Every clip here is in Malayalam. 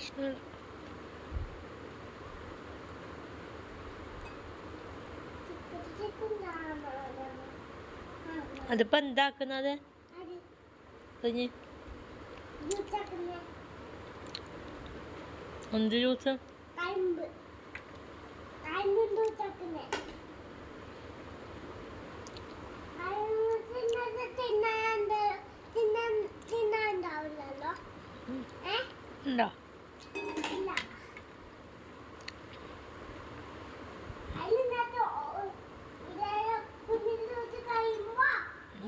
Şöyle. അത് ഇപ്പം എന്താക്കുന്നത് കുഞ്ഞ് എന്ത് ജ്യൂസ് കരിമ്പ് കരിമ്പ് ജ്യൂസ് ആക്കുന്നേ ഉണ്ടോ?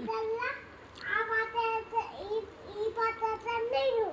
ഇതെല്ലാം ആ ഈ പാത്രത്തിൽ തന്നെ ഇരുന്നു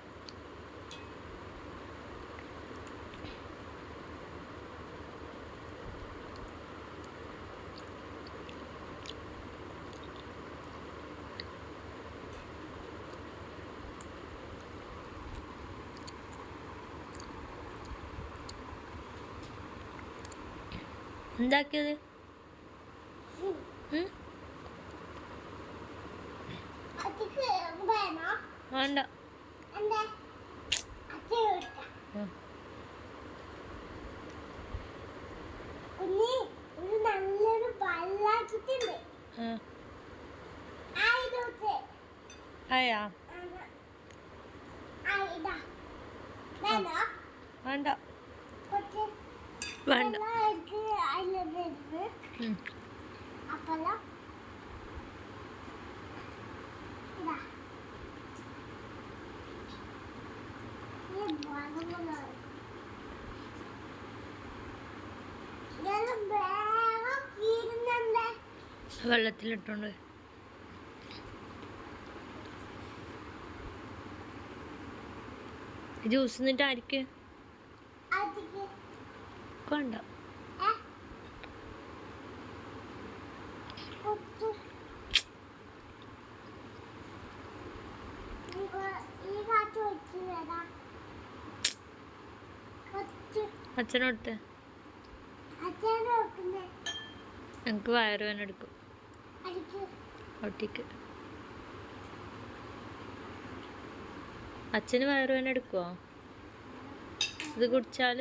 എന്താക്കിയത് വേണ്ട. അയ്യാ വേണ്ട. വേണ്ട. അപ്പല്ലോ വെള്ളത്തിലിട്ടുണ്ട്. ജ്യൂസ് എന്നിട്ട് ആർക്ക് കൊണ്ടോ അച്ഛനോട്ട്. എനിക്ക് വയറുവേന എടുക്കും. അച്ഛന് വയറുവേന എടുക്കുമോ ഇത് കുടിച്ചാൽ?